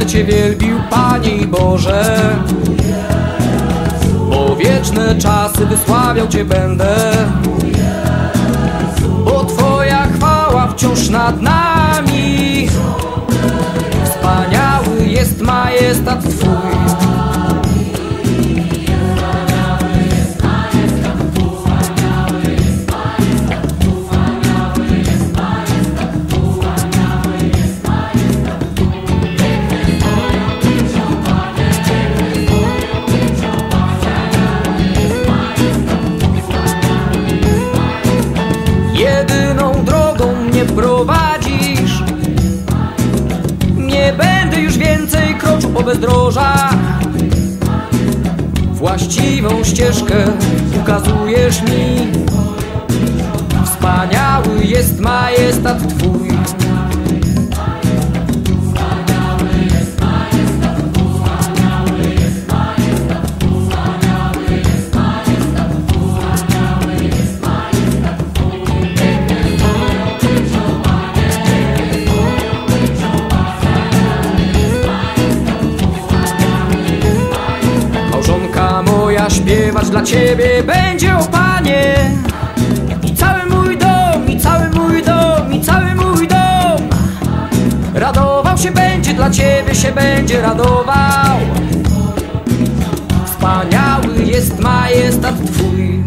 Cię wielbił, Panie Boże. Bo wieczne czasy wysławiał Cię będę. Bo Twoja chwała wciąż nad nami. Wspaniały jest majestat Twój po bezdrożach. Właściwą ścieżkę ukazujesz mi. Wspaniały jest majestat Twój śpiewać dla Ciebie będzie, o Panie. I cały mój dom, i cały mój dom, i cały mój dom. Radował się będzie, dla Ciebie się będzie radował. Wspaniały jest majestat Twój